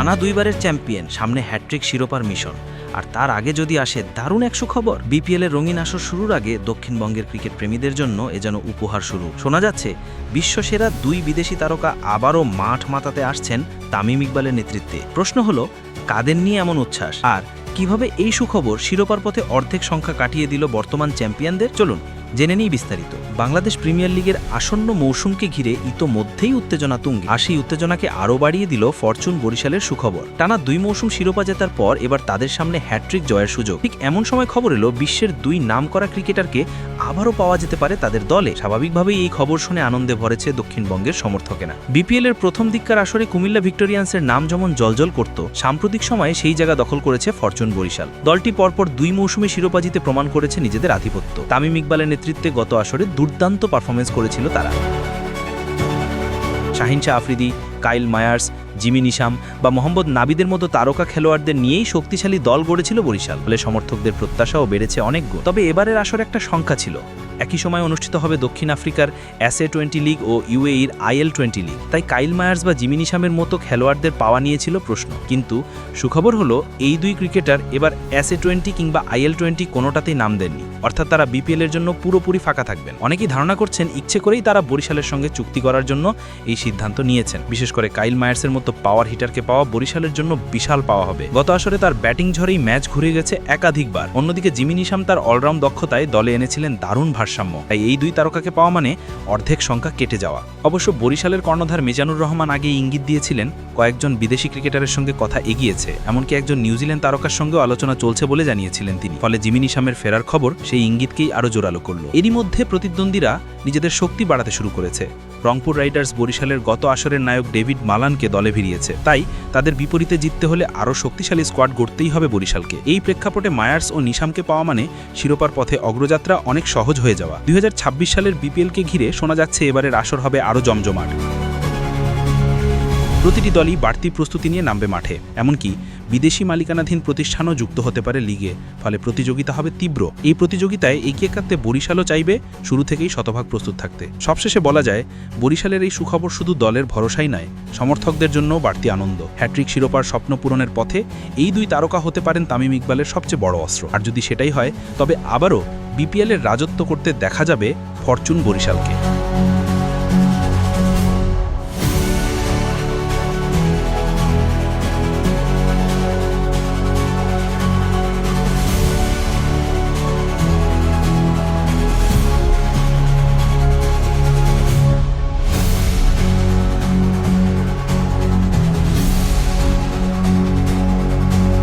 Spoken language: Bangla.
টানা দুইবারের চ্যাম্পিয়ন, সামনে হ্যাট্রিক শিরোপার মিশন। আর তার আগে যদি আসে দারুণ একশো খবর। বিপিএল এর রঙিন আসর শুরুর আগে দক্ষিণবঙ্গের ক্রিকেট প্রেমীদের জন্য এ যেন উপহার শুরু শোনা যাচ্ছে, বিশ্বসেরা দুই বিদেশি তারকা আবারও মাঠ মাতাতে আসছেন তামিম ইকবালের নেতৃত্বে। প্রশ্ন হলো, কাদের নিয়ে এমন উচ্ছ্বাস? আর কীভাবে এই সুখবর শিরোপার পথে অর্ধেক সংখ্যা কাটিয়ে দিল বর্তমান চ্যাম্পিয়নদের? চলুন জেনে নিই বিস্তারিত। বাংলাদেশ প্রিমিয়ার লিগের আসন্ন মৌসুমকে ঘিরে ইতোমধ্যেই উত্তেজনা তুঙ্গে। আর সেই উত্তেজনাকে আরও বাড়িয়ে দিল ফরচুন বরিশালের সুখবর। টানা দুই মৌসুম শিরোপা জেতার পর এবার তাদের সামনে হ্যাট্রিক জয়ের সুযোগ। ঠিক এমন সময় খবর এলো, বিশ্বের দুই নামকরা ক্রিকেটারকে আবারও পাওয়া যেতে পারে তাদের দলে। স্বাভাবিকভাবেই এই খবর শুনে আনন্দে ভরেছে দক্ষিণবঙ্গের সমর্থকেরা। বিপিএল এর প্রথম দিককার আসরে কুমিল্লা ভিক্টোরিয়ান্সের নাম যেমন জলজল করত, সাম্প্রতিক সময়ে সেই জায়গা দখল করেছে ফরচুন বরিশাল। দলটি পরপর দুই মৌসুমে শিরোপা জিতে প্রমাণ করেছে নিজেদের আধিপত্য। তামিম ইকবালের নেতৃত্বে গত আসরে দুর্দান্ত পারফরমেন্স করেছিল তারা। Shaheen Shah Afridi, Kyle Mayers, Jimmy Neesham বা মোহাম্মদ নাবিদের মতো তারকা খেলোয়াড়দের নিয়েই শক্তিশালী দল গড়েছিল বরিশাল। ফলে সমর্থকদের প্রত্যাশাও বেড়েছে অনেক তবে এবারের আসরে একটা সংখ্যা ছিল। একই সময় অনুষ্ঠিত হবে দক্ষিণ আফ্রিকার অ্যাসে টোয়েন্টি লিগ ও ইউএইর আইএল টোয়েন্টি লিগ। তাই কাইল মায়ার্স বা জিমি নিশামের মতো খেলোয়াড়দের পাওয়া নিয়েছিল প্রশ্ন। কিন্তু সুখবর হলো, এই দুই ক্রিকেটার এবার অ্যাসে টোয়েন্টি কিংবা আইএল টোয়েন্টি কোনোটাতেই নাম দেননি। অর্থাৎ তারা বিপিএল এর জন্য পুরোপুরি ফাঁকা থাকবেন। অনেকেই ধারণা করছেন ইচ্ছে করেই তারা বরিশালের সঙ্গে চুক্তি করার জন্য এই সিদ্ধান্ত নিয়েছেন। বিশেষ করে কাইল মায়ার্সের মতো পাওয়ার হিটারকে পাওয়া বরিশালের জন্য বিশাল পাওয়া হবে। গত আসরে তার ব্যাটিং ঝড়েই ম্যাচ ঘুরে গেছে একাধিকবার। অন্যদিকে জিমি নিশাম তার অলরাউন্ড দক্ষতায় দলে এনেছিলেন দারুণ ভারসাম্য। তাই এই দুই তারকাকে পাওয়া মানে অর্ধেক সংখ্যা কেটে যাওয়া। অবশ্য বরিশালের কর্ণধার মিজানুর রহমান আগে ইঙ্গিত দিয়েছিলেন, কয়েকজন বিদেশি ক্রিকেটারের সঙ্গে কথা এগিয়েছে, এমনকি একজন নিউজিল্যান্ড তারকার সঙ্গেও আলোচনা চলছে বলে জানিয়েছিলেন তিনি। ফলে জিমি নিশামের ফেরার খবর সেই ইঙ্গিতকেই আরও জোরালো করল। এরই মধ্যে প্রতিদ্বন্দ্বীরা নিজেদের শক্তি বাড়াতে শুরু করেছে। রংপুর রাইডার্স বরিশালের গত আসরের নায়ক ডেভিড মালানকে দলে ভিড়িয়েছে। তাই তাদের বিপরীতে জিততে হলে আরও শক্তিশালী স্কোয়াড গড়তেই হবে বরিশালকে। এই প্রেক্ষাপটে মায়ার্স ও নিশামকে পাওয়া মানে শিরোপার পথে অগ্রযাত্রা অনেক সহজ যাওয়া। দুই সালের বিপিএলকে ঘিরে শোনা যাচ্ছে এবারের আসর হবে আরও জমজমাট। প্রতিটি দলই বাড়তি প্রস্তুতি নিয়ে নামবে মাঠে। এমনকি বিদেশি মালিকানাধীন প্রতিষ্ঠানও যুক্ত হতে পারে লিগে। ফলে প্রতিযোগিতা হবে তীব্র। এই প্রতিযোগিতায় এগিয়ে কাটতে বরিশালও চাইবে শুরু থেকেই শতভাগ প্রস্তুত থাকতে। সবশেষে বলা যায়, বরিশালের এই সুখবর শুধু দলের ভরসাই নয়, সমর্থকদের জন্য বাড়তি আনন্দ। হ্যাট্রিক শিরোপার স্বপ্ন পূরণের পথে এই দুই তারকা হতে পারেন তামিম ইকবালের সবচেয়ে বড় অস্ত্র। আর যদি সেটাই হয়, তবে আবারও বিপিএলের রাজত্ব করতে দেখা যাবে ফরচুন বরিশালকে।